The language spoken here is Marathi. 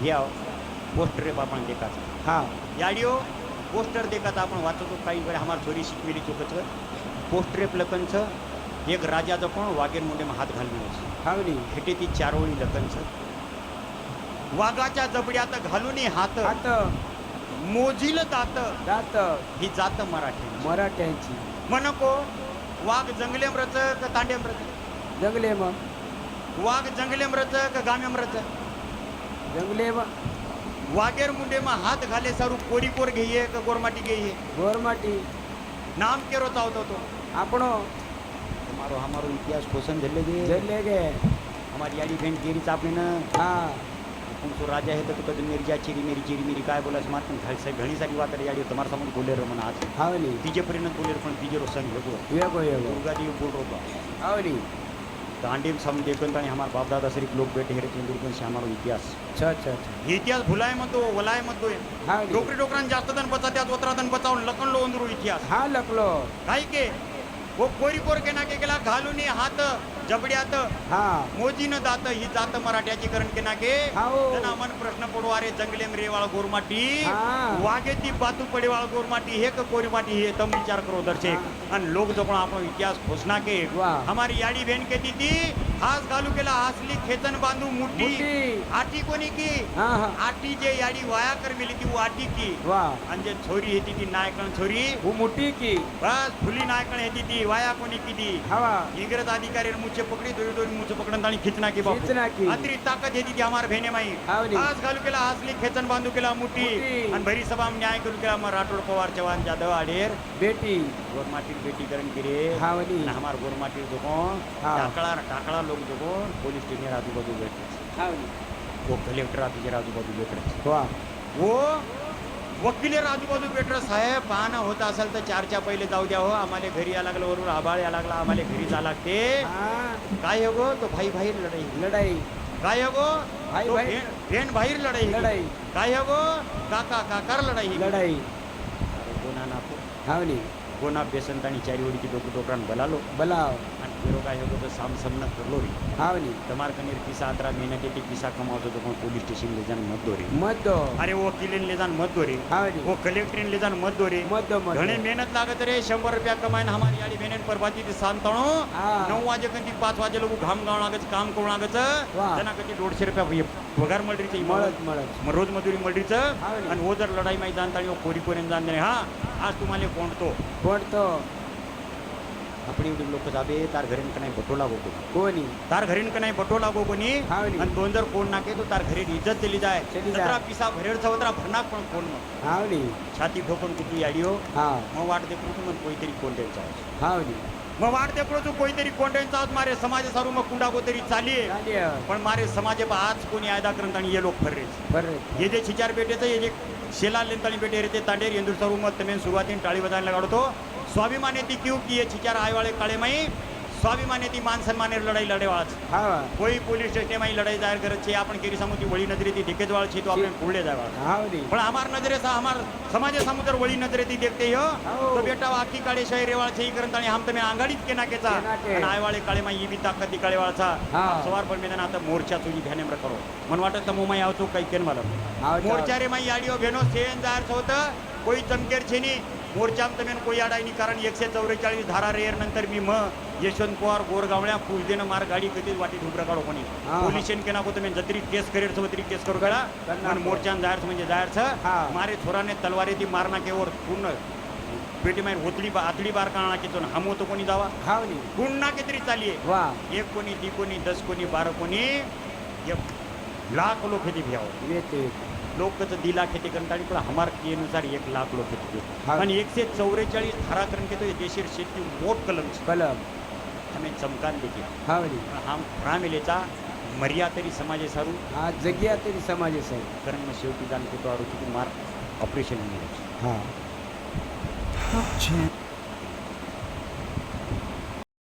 या पोस्टर रे आपण देखाच. हा. याडिओ पोस्टर देखात आपण वाचतो काही वेळा हमार चोरी शिकविली चुकच पोस्टर लखनचं एक राजाचं कोण वागेर मुंडे हात घालून हावली हेटे ती चारोळी लखनचं. वाघाच्या जबड्यात घालून हात. हात. मोजील दात. दात. ही जात मराठी मराठ्यांची. म्हणको वाघ जंगले मृत का तांडे मृत? जंगले मग. वाघ जंगले मृत का गाम्या मृत? જંગલેમાં. વાગેર મુંડેમાં હાથ ખાલે સારું કોરી કોર ગઈએ કે ગોરમાટી ગઈએ? ગોરમાટી નામ કેરો ચાવતો તો? આપણો. તમારો અમારો ઇતિહાસ કોશન જલ્લે ગયે જલ્લે ગયે અમારી યારી બેન ગેરી આપણે ને. હા. હું તો રાજા હે તો કદી મેરી જા ચીરી મેરી ચીરી મેરી કાય બોલા સ્માર્ટ થાય ઘણી સારી વાત કરી યારી તમારા સામે બોલેરો મને હાથ. આવેલી બીજે ફરીને બોલેરો પણ બીજેરો સંગ ભેગો. ભેગો ભેગો. ઉગાડી બોલ રોબા આવેલી दांडी सम देखन ताणी हमार बाप दादा सरी लोक बेटे हेरे चंद्रकन से हमारो इतिहास। छ छ छ हे इतिहास भुलाय म्हणतो वलाय म्हणतोय हावली डोकरी डोकरान जास्त दन बचा त्यात वत्रा दन बचावून लकणलो अंदरू इतिहास। हा लकलो काय के? वो कोरी कोर के नाके गेला घालून हात जबड्यात हा. मोजीनं दात ही जात मराठ्याची करण के हाओ. त्यांना मन प्रश्न पडू अरे जंगले रेवाळ गोरमाटी. हा. वागे ती बातू पडेवाळ गोरमाटी हे का कोरीमाटी हे तम विचार करो दर्शक. आणि लोक जपण आपण इतिहास घोषणा के वाह. हमारी याडी बहन के ती ती हास घालू केला हासली खेचन बांधू मुठी. आठी कोणी की? हा हा. आठी जे याडी वाया कर मिली ती आठी की. आणि जे छोरी येते ती नायकण छोरी. वो मोठी की. बस फुली नायकण येते ती वाया कोणी किती इंग्रज अधिकारी मुझे पकड़ी दोरी दोरी मुझे पकडन आणि खिचना की खिचना की. अत्री ताकद येते ती हमार भेने माई. हास घालू केला हासली खेचन बांधू केला मुठी. आणि भरी सभा न्याय करू केला मग राठोड पवार चव्हाण जाधव आडेर. बेटी. गोरमाटी बेटी करण. आणि हमार गोरमाटी हा. टाकळा टाकळा लोक जो कोण पोलीस स्टेशन आजूबाजू बैठे हावली. वो कलेक्टर आजूच्या आजूबाजू बैठे वा. वो वकिलेर आजूबाजू बेटर साहेब. पाहणं होत असेल तर चारच्या पहिले जाऊ द्या हो. आम्हाला घरी या लागलं वरून आभाळ या लागला. आम्हाला घरी जा लागते. हा. काय हो गो? तो भाई भाई लढाई. लढाई. काय हो गो? भाई तो भाई. बाहेर लढाई. लढाई. काय हो गो? काका काकार लढाई. लढाई. अरे गोना नाको हावली. कोणा बेसंत आणि चारी ओडी की डोकं डोकरांना बलालो. बला आणि फिरो हे होतं साम सामन करलो रे हा नाही तमार कमी किसा अंतरा महिन्यात येते किसा कमावतो तो कोण? पोलीस स्टेशन ले जाण मत दोरे मत दो अरे व किलेन ले जाण मत दोरे हा नाही ले जाण मत दोरे मत दो घणे मेहनत लागत रे शंभर रुपया कमाय हमारी याडी मेहनत पर बाकी ते सांतणो. नऊ वाजे कधी पाच वाजे लोक घाम गावण लागत काम करून लागत. त्यांना कधी दोडशे रुपया होईल पगार मल्डरीचं इमारत मग रोज मजुरी मल्डरीचं आणि हो जर लढाई माहिती जाणता आणि कोरी कोरेन जाणते हा. आणि वो कोरी कोरीन जाणते हा आज तुम्हाला कोणतो કોણ તો આપણી एवढी लोक जाबे तार घरीन का नाही बटो लागो कोणी કોની तार घरीन का नाही बटो लागो कोणी हा रे. आणि दोन जर कोण नाके तो तार घरी इज्जत दिली जाय चली जाय. सतरा पिसा भरेड चौतरा भरणार पण कोण मग હાવલી छाती ठोकून किती याडिओ हा मग वाट देखू तू मग कोणतरी कोण द्यायचा હાવલી मग वाट देखो तू कोणतरी कोण द्यायचा आज मारे समाज सारू मग कुंडा तरी चाली ચાલ્યા पण मारे समाजे बा आज कोणी आयदा करत आणि ये लोक फर्रे બરે हे जे छिचार बेटेचं हे जे शेला लेंताळी बेटे रे तांडेर येंदूर सारू मग तुम्ही सुरुवातीने टाळी बजायला काढतो स्वाभिमान येते क्यू की ये छिचार आयवाळे સ્વાભિમાને થી માન સન્માને લડાઈ લડેવા છે હા કોઈ પોલીસ સ્ટેશન માં લડાઈ જાહેર કરે છે આપણે કેરી સામુથી વળી નજરે થી દેખે જવાળ છે તો આપણે ભૂલે જવા પણ અમાર નજરે સા અમાર સમાજે સામુદર વળી નજરે થી દેખતે હો તો બેટા આખી કાળે શહેર રેવાળ છે ઈ કરન તાણી આમ તમે આંગાડી જ કે નાખે છે અને આ વાળે કાળે માં ઈ બી તાકાત ની કાળે વાળ છે સવાર પર મેદાન આતા મોરચા તુજી ધ્યાને રખો મન વાટે તમો માં આવતો કઈ કેન માલમ મોરચા રે માં યાડીઓ બેનો સેન જાર છોતા जायचं होतं कोई चमकेर छेनी मोर्चा तमेन कोई अडायनी कारण एकशे चौवेचाळीस धारा रेयर नंतर मी म यशवंत पवार गोरगावळ्या फुलदेनं मार गाडी कधी वाटी ढुबरा काढो कोणी हा. पोलीस स्टेशन के नाको तुम्ही जत्री केस करेर सोबत तरी केस करू गळा करणार पण तो. मोर्चान जायचं म्हणजे हा. जायचं मारे छोराने तलवारी ती मार नाकेवर पूर्ण पेटी मार होतली बा आतली बार काढा नाकेतो हम होतो कोणी जावा હાવલી गुण नाके तरी चालिये વા एक कोणी दी कोणी दस कोणी बारा कोणी एक लाख लोक येते लोक जो दी लाख हेते करता पण हमार अनुसार एक लाख लोक हेते आणि एकशे चौवेचाळीस धाराकरण घेतो देशीर शेती मोट कलम कलम. आम्ही चमकान देते हा भाई मर्या तरी समाजे सारू. हा जगिया तरी समाजे सारू. कारण मग शेवटी जाणतो तो आरोपी मार ऑपरेशन मिळेल हां.